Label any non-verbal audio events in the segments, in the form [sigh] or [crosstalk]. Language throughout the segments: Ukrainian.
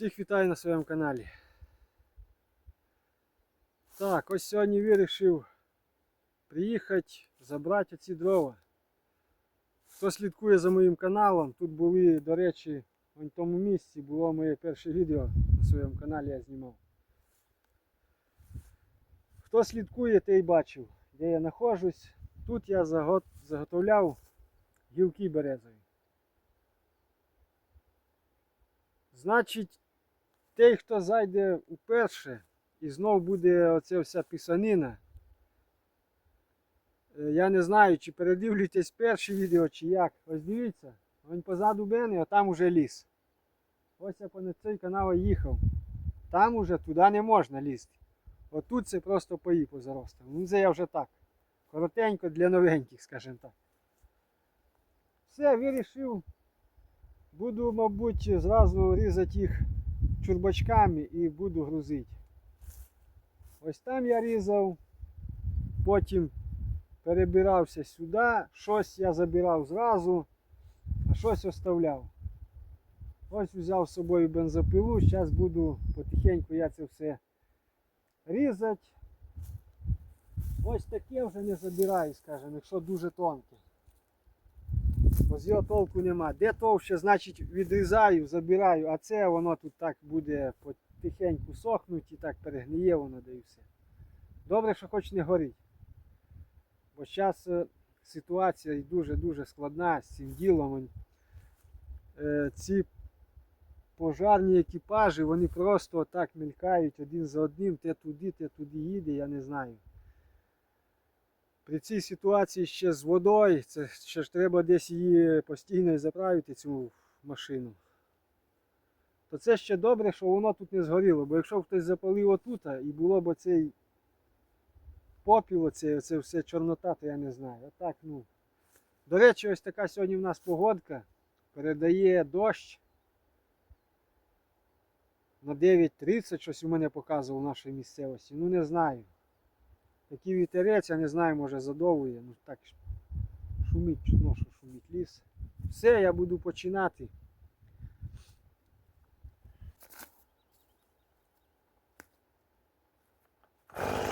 Всіх вітаю на своєму каналі. Так, ось сьогодні вирішив приїхати забрати ці дрова. Хто слідкує за моїм каналом, тут були, до речі, в тому місці було моє перше відео на своєму каналі я знімав. Хто слідкує, той бачив, де я знаходжусь. Тут я заготовляв гілки березові. Значить, той, хто зайде уперше, і знов буде оця вся писанина. Е, Я не знаю, чи передивлюєтесь перше відео, чи як. Ось дивіться, він позаду мене, а там уже ліс. Ось я по на цей канал їхав. Там уже туди не можна лізти. Отут це просто пої позаростав. Ну це я вже так. Коротенько для новеньких, скажімо так. Все, вирішив. Буду, мабуть, зразу різати їх чурбачками і буду грузити. Ось там я різав, потім перебирався сюди, щось я забирав зразу, а щось оставляв. Ось взяв з собою бензопилу, зараз буду потихеньку я це все різати. Ось таке вже не забираю, скажімо, якщо дуже тонке. Бо з його толку нема. Де товще, значить відрізаю, забираю, а це воно тут так буде потихеньку сохнуть і так перегниє воно да і все. Добре, що хоч не горить. Бо зараз ситуація дуже-дуже складна з цим ділом. Е, Ці пожарні екіпажі, вони просто так мелькають один за одним, те туди, те туди їде, я не знаю. При цій ситуації ще з водою, це ще ж треба десь її постійно заправити, цю машину. То це ще добре, що воно тут не згоріло, бо якщо б хтось запалив отут і було б оцей попіл, оце, оце все чорнота, то я не знаю. Отак, ну. До речі, ось така сьогодні в нас погодка. Передає дощ. На 9.30 щось у мене показував в нашій місцевості. Ну не знаю. Такий вітерець, я не знаю, може задовує. Ну так шумить, ну, шумить ліс. Все, я буду починати. you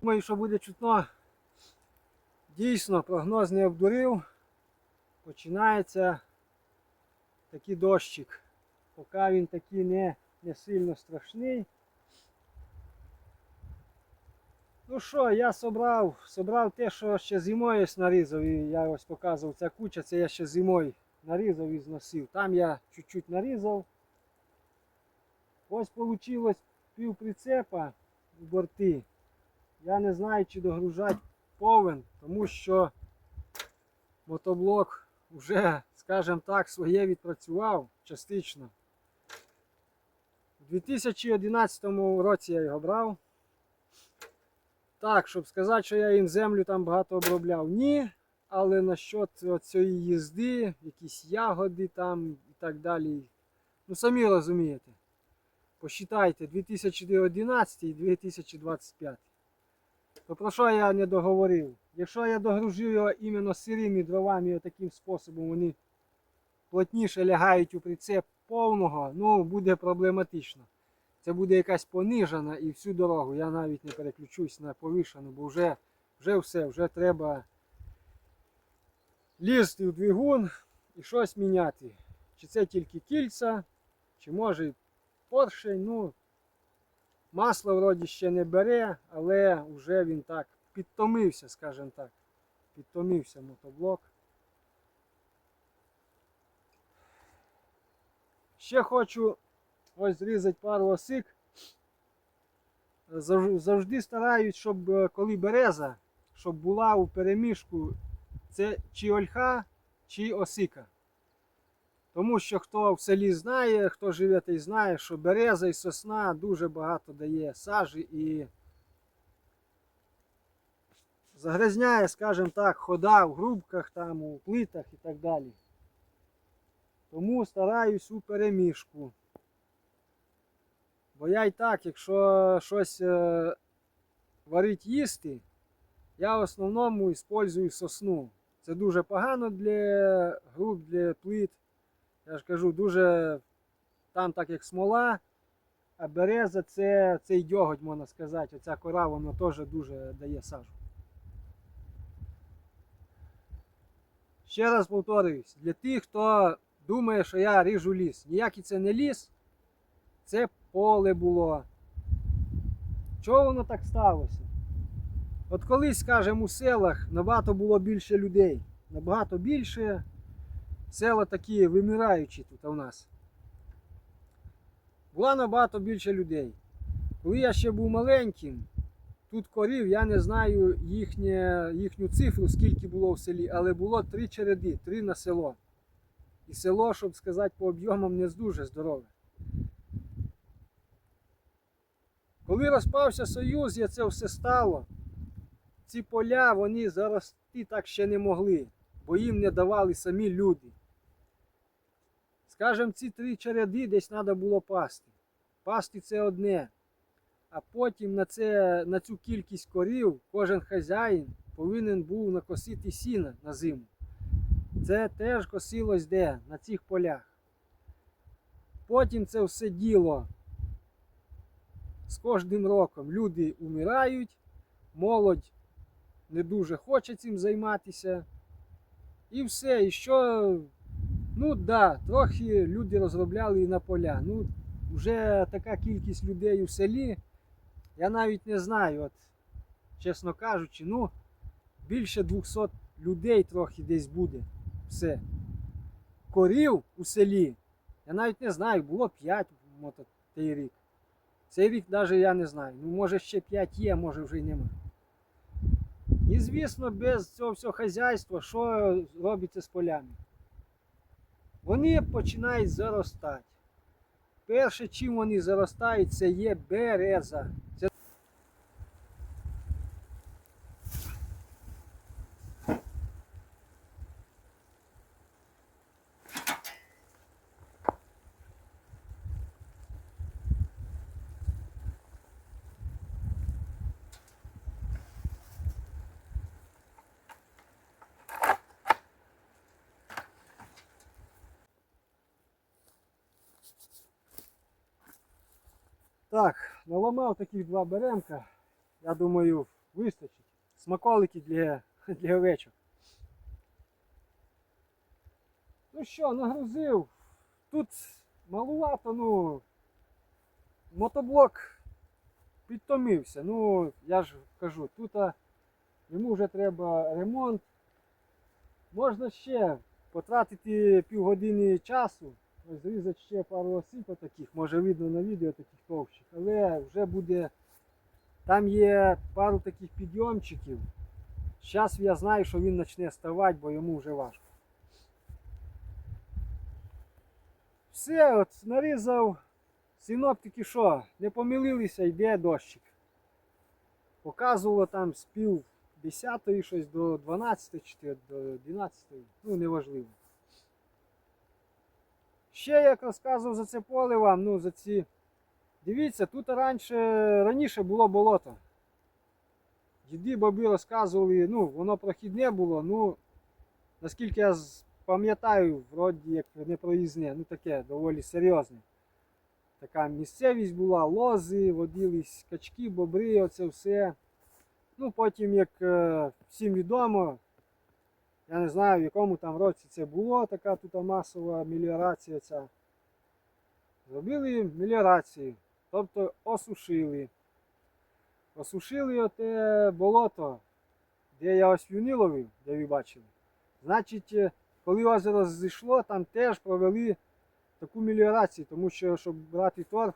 Думаю, що буде чутно. Дійсно, прогноз не обдурив. Починається такий дощик. Поки він такий не, не сильно страшний. Ну що, я собрав, собрав те, що ще зимою нарізав, і я ось показував, ця куча, це я ще зимою нарізав і зносив. Там я чуть-чуть нарізав. Ось вийшло пів прицепа в борти. Я не знаю, чи догружати повен, тому що мотоблок вже, скажімо так, своє відпрацював частично. У 2011 році я його брав. Так, щоб сказати, що я їм землю там багато обробляв, ні. Але насчет цієї їзди, якісь ягоди там і так далі. Ну самі розумієте. Посчитайте 2011 і 2025. То про що я не договорив? Якщо я догружу його іменно сирими дровами, таким способом вони плотніше лягають у прицеп повного, ну буде проблематично. Це буде якась понижена і всю дорогу. Я навіть не переключусь на повишену, бо вже, вже все, вже треба лізти в двигун і щось міняти. Чи це тільки кільця, чи може поршень. Ну, масло вроді ще не бере, але вже він так підтомився, скажімо так. Підтомився мотоблок. Ще хочу ось зрізати пару осик. Завжди стараюсь, щоб е, коли береза, щоб була у переміжку це чи ольха, чи осика. Тому що хто в селі знає, хто живе, той знає, що береза і сосна дуже багато дає сажі і загрязняє, скажімо так, хода в грубках, там, у плитах і так далі. Тому стараюсь у переміжку. Бо я і так, якщо щось е, варить їсти, я в основному використовую сосну. Це дуже погано для груб, для плит. Я ж кажу, дуже там так як смола, а береза це цей дьоготь, можна сказати. Оця кора, вона теж дуже дає сажу. Ще раз повторююсь, для тих, хто думає, що я ріжу ліс. Ніякий це не ліс, це поле було. Чого воно так сталося? От колись, скажімо, у селах набагато було більше людей. Набагато більше. Села такі вимираючі тут у нас. Було набагато більше людей. Коли я ще був маленьким, тут корів, я не знаю їхнє, їхню цифру, скільки було в селі, але було три череди, три на село. І село, щоб сказати, по об'ємам не дуже здорове. Коли розпався Союз, і це все стало, ці поля вони зарости так ще не могли, бо їм не давали самі люди. Скажем, ці три череди десь треба було пасти. Пасти це одне. А потім на, це, на цю кількість корів кожен хазяїн повинен був накосити сіна на зиму. Це теж косилось де? На цих полях. Потім це все діло з кожним роком люди умирають, молодь не дуже хоче цим займатися. І все. І що, ну так, да, трохи люди розробляли і на поля. Ну, вже така кількість людей у селі, я навіть не знаю, от, чесно кажучи, ну, більше 200 людей трохи десь буде. Все. Корів у селі, я навіть не знаю, було 5 мото, той рік. Цей рік навіть я не знаю. Ну, може ще 5 є, може вже й нема. І звісно, без цього всього хазяйства, що робиться з полями? Вони починають заростати. Перше, чим вони заростають, це є береза. Це Так, наламав таких два беремка. Я думаю, вистачить. Смаколики для, [laughs] для овечок. Ну що, нагрузив. Тут малувато, ну. Мотоблок підтомився. Ну, я ж кажу, тут а, йому вже треба ремонт. Можна ще потратити півгодини часу, зрізати ще пару осипів таких, може видно на відео таких товщих, але вже буде. Там є пару таких підйомчиків. Зараз я знаю, що він почне ставати, бо йому вже важко. Все, от нарізав. Синоптики що, не помилилися, йде дощик. Показувало там з пів 10 щось до 12 чи до 11, ну неважливо. Ще як розказував за це поле вам, ну за ці. Дивіться, тут раніше, раніше було болото. Діди баби розказували, ну, воно прохідне було, ну, наскільки я пам'ятаю, вроді як не проїзне, ну таке доволі серйозне. Така місцевість була, лози, водились качки, бобри, оце все. Ну, потім, як е, всім відомо, я не знаю, в якому там році це було, така тут масова меліорація ця. Зробили меліорацію, тобто осушили. Осушили оте болото, де я ось вюни ловив, де ви бачили. Значить, е, коли озеро зійшло, там теж провели таку меліорацію, тому що, щоб брати торф,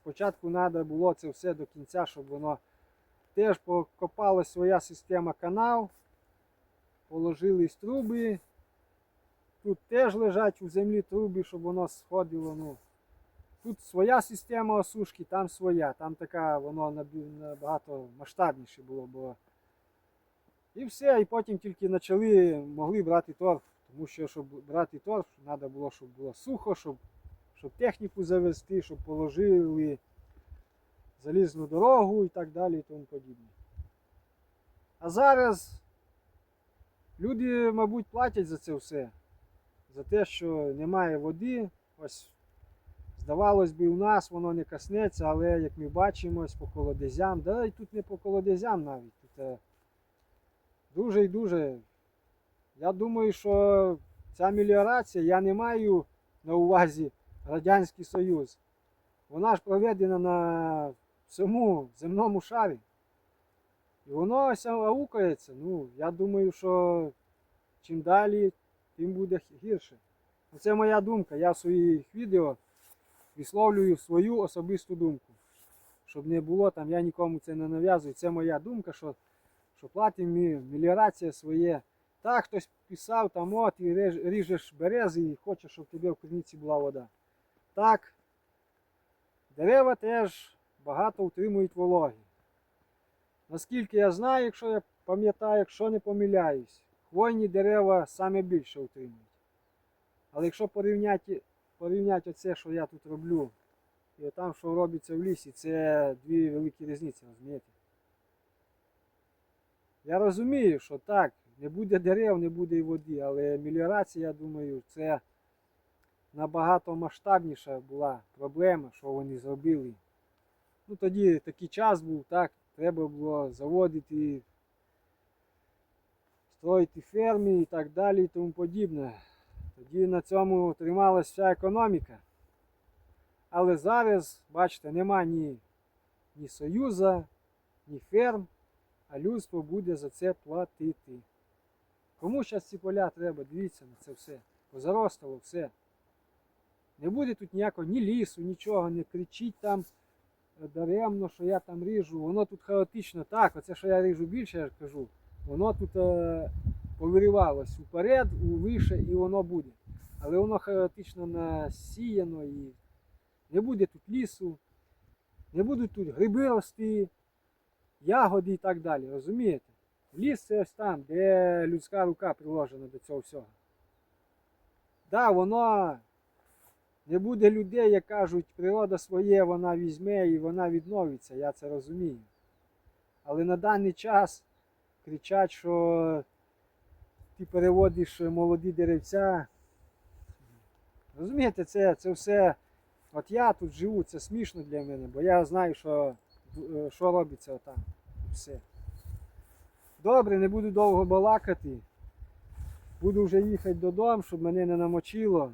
спочатку треба було це все до кінця, щоб воно теж покопалась своя система канал, положились труби. Тут теж лежать у землі труби, щоб воно сходило. Ну. Тут своя система осушки, там своя. Там така воно набагато масштабніше було. Бо... І все, і потім тільки почали, могли брати торф. Тому що, щоб брати торф, треба було, щоб було сухо, щоб, щоб техніку завести, щоб положили залізну дорогу і так далі і тому подібне. А зараз люди, мабуть, платять за це все. За те, що немає води. Ось, здавалось би, у нас воно не коснеться, але як ми бачимо, ось по колодязям, да і тут не по колодязям навіть. Тут е, дуже і дуже. Я думаю, що ця меліорація, я не маю на увазі Радянський Союз. Вона ж проведена на всьому земному шарі. І воно ось аукається. Ну, я думаю, що чим далі, тим буде гірше. Ну, Це моя думка. Я в своїх відео висловлюю свою особисту думку. Щоб не було там, я нікому це не нав'язую. Це моя думка, що, що платимо ми меліорація своє. Так, хтось писав, там от і ріжеш берези і хочеш, щоб тебе в криниці була вода. Так, дерева теж багато утримують вологи. Наскільки я знаю, якщо я пам'ятаю, якщо не помиляюсь, хвойні дерева саме більше утримують. Але якщо порівняти, порівняти оце, що я тут роблю, і там, що робиться в лісі, це дві великі різниці, розумієте? Я розумію, що так, не буде дерев, не буде і води, але меліорація, я думаю, це набагато масштабніша була проблема, що вони зробили. Ну тоді такий час був, так, треба було заводити, строїти ферми і так далі і тому подібне. Тоді на цьому трималася вся економіка. Але зараз, бачите, нема ні, ні союзу, ні ферм, а людство буде за це платити. Кому зараз ці поля треба, дивіться на це все. Позаростало все. Не буде тут ніякого ні лісу, нічого, не кричіть там даремно, що я там ріжу. Воно тут хаотично. Так, оце, що я ріжу більше, я кажу, воно тут е, повиривалось уперед, у вище і воно буде. Але воно хаотично насіяно і не буде тут лісу, не будуть тут гриби рости, ягоди і так далі. Розумієте? Ліс це ось там, де людська рука приложена до цього всього. Да, воно не буде людей, як кажуть, природа своє вона візьме і вона відновиться, я це розумію. Але на даний час кричать, що ти переводиш молоді деревця. Розумієте, це, це все. От я тут живу, це смішно для мене, бо я знаю, що, е, що робиться там. Все. Добре, не буду довго балакати. Буду вже їхати додому, щоб мене не намочило.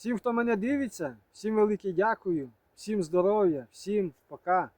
Всім, хто мене дивиться, всім велике дякую, всім здоров'я, всім пока.